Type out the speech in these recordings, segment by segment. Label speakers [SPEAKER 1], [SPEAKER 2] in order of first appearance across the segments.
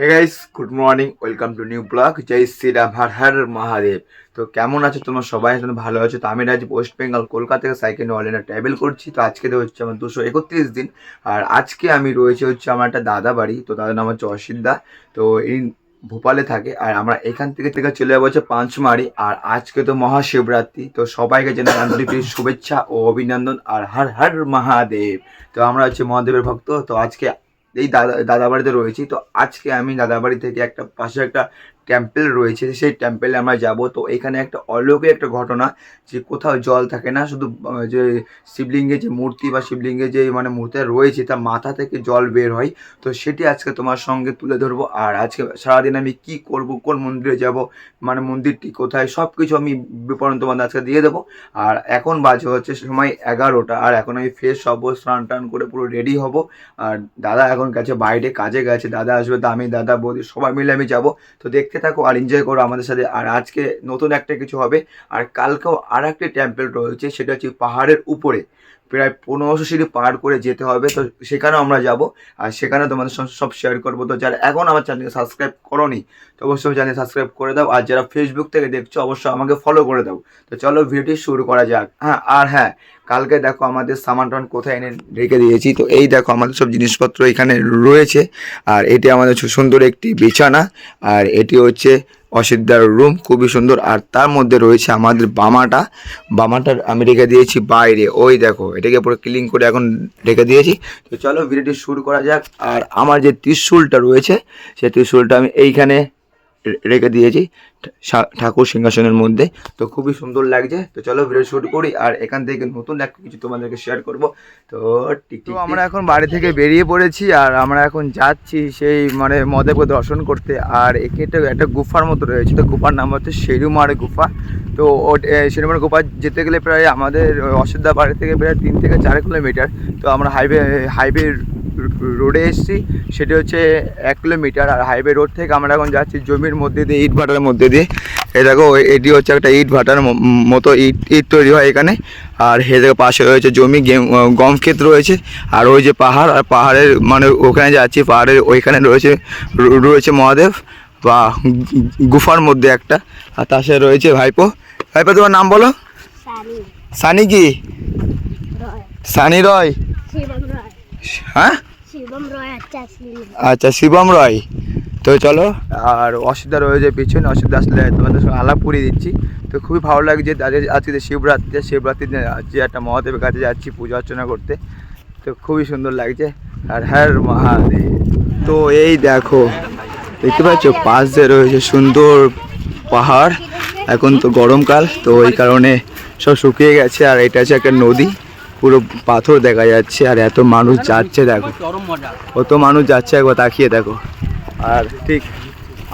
[SPEAKER 1] Hey guys good morning welcome to new blog জয় শ্রীরাম হর হর মহাদেব তো কেমন আছো তোমার সবাই? এখন ভালো আছো। তো আমি আজ ওয়েস্ট বেঙ্গল কলকাতা থেকে সাইকেল অনলাইনে ট্রাভেল করছি। তো আজকে তো হচ্ছে আমার দুশো একত্রিশ দিন। আর আজকে আমি রয়েছে হচ্ছে আমার একটা দাদা বাড়ি। তো দাদার নাম হচ্ছে অসিদ্ধা তো এই ভোপালে থাকে। আর আমরা এখান থেকে থেকে চলে যাব হচ্ছে পাঁচমারি। আর আজকে তো মহাশিবরাত্রি। তো সবাইকে জানাই আন্তরিক শুভেচ্ছা ও অভিনন্দন। আর হর হর মহাদেব। তো আমরা হচ্ছে মহাদেবের ভক্ত। তো আজকে এই দাদা দাদাবাড়িতে রয়েছি। তো আজকে আমি দাদাবাড়ি থেকে একটা পাশে একটা টেম্পেল রয়েছে, সেই টেম্পেলে আমরা যাব। তো এখানে একটা অলৌকিক একটা ঘটনা যে কোথাও জল থাকে না, শুধু যে শিবলিঙ্গে যে মূর্তি বা শিবলিঙ্গে যে মানে মূর্তিটা রয়েছে, তার মাথা থেকে জল বের হয়। তো সেটি আজকে তোমার সঙ্গে তুলে ধরবো। আর আজকে সারাদিন আমি কি করব, কোন মন্দিরে যাব মানে মন্দিরটি কোথায় সব কিছু আমি বিবরণ তোমাদের আজকে দিয়ে দেবো। আর এখন বাজে হচ্ছে সময় এগারোটা, আর এখন আমি ফ্রেশ হব, স্নান টান করে পুরো রেডি হব। আর দাদা এখন গেছে বাইরে, কাজে গেছে, দাদা আসবে আমি দাদা, বৌদি সবাই মিলে আমি যাব। তো দেখতে থাকো আর এনজয় করো আমাদের সাথে। আর আজকে নতুন একটা কিছু হবে। আর কালকেও আর একটা টেম্পল রয়েছে, সেটা হচ্ছে পাহাড়ের উপরে। প্রায় পনেরোশো সিঁড়ি পার করে যেতে হবে, তো সেখানেও আমরা যাব। আর সেখানে তোমাদের সঙ্গে সব শেয়ার করব। তো যারা এখন আমার চ্যানেলকে সাবস্ক্রাইব করোনি, তো অবশ্যই চ্যানেল সাবস্ক্রাইব করে দাও। আর যারা ফেসবুক থেকে দেখছ, অবশ্যই আমাকে ফলো করে দাও। তো চলো ভিডিওটি শুরু করা যাক। হ্যাঁ আর হ্যাঁ কালকে দেখো আমাদের সামান টামান কোথায় এনে রেখে দিয়েছি। তো এই দেখো আমাদের সব জিনিসপত্র এখানে রয়েছে। আর এটি আমাদের সুন্দর একটি বিছানা। আর এটি হচ্ছে অসিদ্ধার রুম খুবই সুন্দর। আর তার মধ্যে রয়েছে আমাদের বামাটা। বামাটার আমি রেখে দিয়েছি বাইরে। ওই দেখো, এটাকে পুরো ক্লিন করে এখন রেখে দিয়েছি। তো চলো ভিডিওটি শুরু করা যাক। আর আমার যে ত্রিশূলটা রয়েছে, সেই ত্রিশূলটা আমি এইখানে রেখে দিয়েছি ঠাকুর সিংহাসনের মধ্যে। তো খুবই সুন্দর লাগছে। তো চলো ভিডিও শুট করি আর এখান থেকে নতুন একটা কিছু তোমাদেরকে শেয়ার করব। তো ঠিক তো আমরা এখন বাড়ি থেকে বেরিয়ে পড়েছি আর আমরা এখন যাচ্ছি সেই মানে মদেবকে দর্শন করতে। আর এখানে একটা গুফার মতো রয়েছে। তো গুফার নাম হচ্ছে শেরুমার গুফা। তো শেরুমার গুফা যেতে গেলে প্রায় আমাদের অযোধ্যা বাড়ি থেকে প্রায় তিন থেকে চার কিলোমিটার। তো আমরা হাইওয়ে হাইওয়ে রোডে এসেছি সেটি হচ্ছে এক কিলোমিটার আর হাইওয়ে রোড থেকে আমরা এখন যাচ্ছি জমির মধ্যে দিয়ে ইট ভাটার মধ্যে দিয়ে। এই দেখো এ- এটি হচ্ছে একটা ইট ভাটার মতো ইট ইট তৈরি হয় এখানে। আর এদের পাশে রয়েছে জমি গেম ক্ষেত রয়েছে। আর ওই যে পাহাড় আর পাহাড়ের মানে ওখানে যাচ্ছি পাহাড়ের ওইখানে রয়েছে রয়েছে মহাদেব বা গুফার মধ্যে একটা। আর তার সাথে রয়েছে ভাইপো। ভাইপো তোমার নাম বলো?
[SPEAKER 2] সানি।
[SPEAKER 1] কি? সানি রয়? হ্যাঁ?
[SPEAKER 2] আচ্ছা
[SPEAKER 1] আচ্ছা শিবম রয়। তো চলো আর অসুবিধা রয়েছে পিছনে অসুবিধা আসলে তোমাদের সঙ্গে আলাপ করিয়ে দিচ্ছি। তো খুবই ভালো লাগছে তাদের আজকে যে শিবরাত্রি শিবরাত্রিতে যে একটা মহাদেবের কাছে যাচ্ছি পুজো অর্চনা করতে। তো খুবই সুন্দর লাগছে। আর হ্যাঁ মহাদেব। তো এই দেখো দেখতে পাচ্ছ পাশ দিয়ে রয়েছে সুন্দর পাহাড়। এখন তো গরমকাল তো ওই কারণে সব শুকিয়ে গেছে আর এটা হচ্ছে একটা নদী। পুরো পাথর দেখা যাচ্ছে আর এত মানুষ যাচ্ছে দেখো। কত মানুষ যাচ্ছে একবার তাকিয়ে দেখো। আর ঠিক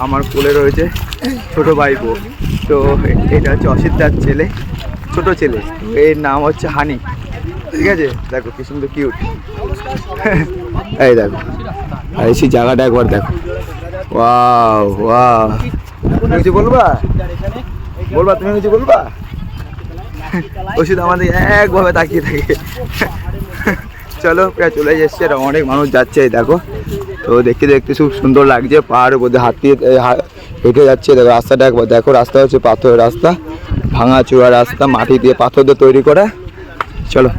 [SPEAKER 1] আমার কোলে রয়েছে ছোট ভাইপো। তো এটা হচ্ছে অসিদ্ধার ছেলে, ছোট ছেলে। এর নাম হচ্ছে হানি। ঠিক আছে? দেখো কি সুন্দর কিউট এই দেখো। আর সেই জায়গাটা একবার দেখো। Wow wow. বলবা? বলবা, তুমি কিছু বলবা? ওষুধ আমাদের একভাবে তাকিয়ে থাকে। চলো, প্রায় চলে যাচ্ছে আর অনেক মানুষ যাচ্ছে দেখো। তো দেখতে দেখতে খুব সুন্দর লাগছে, পাহাড়ের মধ্যে হাতি হেঁটে যাচ্ছে, দেখো রাস্তাটা একবার, দেখো, রাস্তা হচ্ছে পাথরের রাস্তা, ভাঙা চূড়া রাস্তা, মাটি দিয়ে পাথর দিয়ে তৈরি করা। চলো।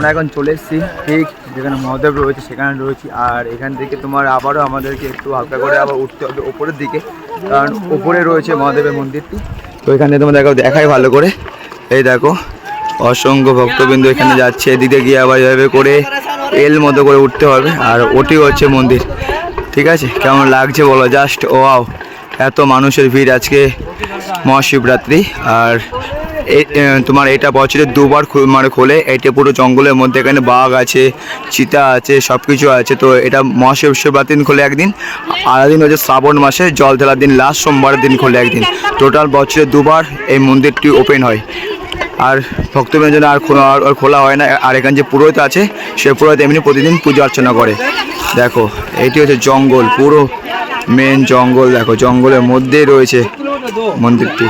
[SPEAKER 1] আমরা এখন চলে এসেছি ঠিক যেখানে মহাদেব রয়েছে, সেখানে রয়েছি। আর এখান থেকে তোমার আবারও আমাদেরকে একটু হালকা করে আবার উঠতে হবে ওপরের দিকে, কারণ ওপরে রয়েছে মহাদেবের মন্দিরটি। তো এখানে তোমার দেখো, দেখাই ভালো করে। এই দেখো, অসংখ্য ভক্তবৃন্দ এখানে যাচ্ছে। এদিকে গিয়ে আবার এভাবে করে এল মতো করে উঠতে হবে, আর ওটি হচ্ছে মন্দির। ঠিক আছে? কেমন লাগছে বলো? জাস্ট ও এত মানুষের ভিড় আজকে মহাশিবরাত্রি, আর তোমার এটা বছরে দুবার মানে খোলে। এটা পুরো জঙ্গলের মধ্যে এখানে বাঘ আছে, চিতা আছে সব কিছু আছে। তো এটা মহাশিবরাত্রি দিন খোলে একদিন। আর দিন হচ্ছে শ্রাবণ মাসে জল ঢালার দিন লাস্ট সোমবার দিন খোলে একদিন। টোটাল বছরে দুবার এই মন্দিরটি ওপেন হয়। আর ভক্তদের জন্য আর খোলা আর খোলা হয় না। আর এখানে যে পুরোহিত আছে, সে পুরোহিত এমনি প্রতিদিন পূজা অর্চনা করে। দেখো, এটি হচ্ছে জঙ্গল, পুরো মেন জঙ্গল। দেখো, জঙ্গলের মধ্যেই রয়েছে মন্দিরটি।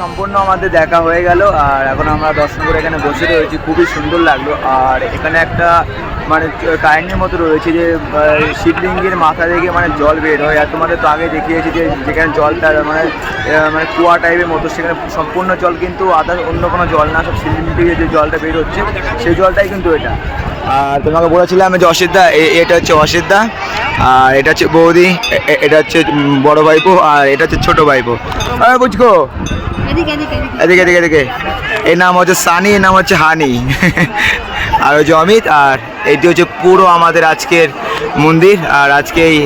[SPEAKER 1] সম্পূর্ণ আমাদের দেখা হয়ে গেল, আর এখন আমরা দর্শন করে এখানে বসে রয়েছি, খুবই সুন্দর লাগল। আর এখানে একটা মানে কাহিনীর মতো রয়েছে যে শিবলিঙ্গের মাথা থেকে মানে জল বের হয়। আর তোমাদের তো আগে দেখিয়েছি যে, যেখানে জলটা মানে মানে কুয়া টাইপের মতো, সেখানে সম্পূর্ণ জল কিন্তু আদার অন্য কোনো জল না, সব শিবলিঙ্গ থেকে যে জলটা বের হচ্ছে, সেই জলটাই কিন্তু এটা। আর তোমাকে বলেছিলাম যে অসিদ্ধা এটা হচ্ছে অসিদ্ধা আর এটা হচ্ছে বৌদি এটা হচ্ছে বড় ভাইপো, আর এটা হচ্ছে ছোট ভাইপো। আরে বুঝকো
[SPEAKER 2] এদিকে এদিকে এদিকে।
[SPEAKER 1] এর নাম হচ্ছে সানি, এর নাম হচ্ছে হানি। আর হচ্ছে অমিত, আর এটি হচ্ছে পুরো আমাদের আজকের মন্দির। আর আজকে এই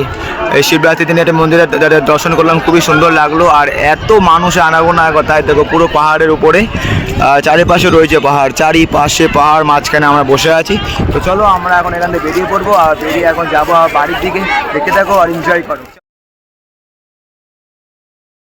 [SPEAKER 1] শিবরাত্রির দিনে একটা মন্দিরে দর্শন করলাম, খুবই সুন্দর লাগল। আর এত মানুষ আনাগোনা কথায় দেখো, পুরো পাহাড়ের উপরে চারিপাশে রয়েছে পাহাড়। চারিপাশে পাহাড়, মাঝখানে আমরা বসে আছি। তো চলো, আমরা এখন এখান থেকে বেরিয়ে পড়ব। আর বেরিয়ে এখন যাব বাড়ির দিকে। দেখে থাকো আর এনজয় করো।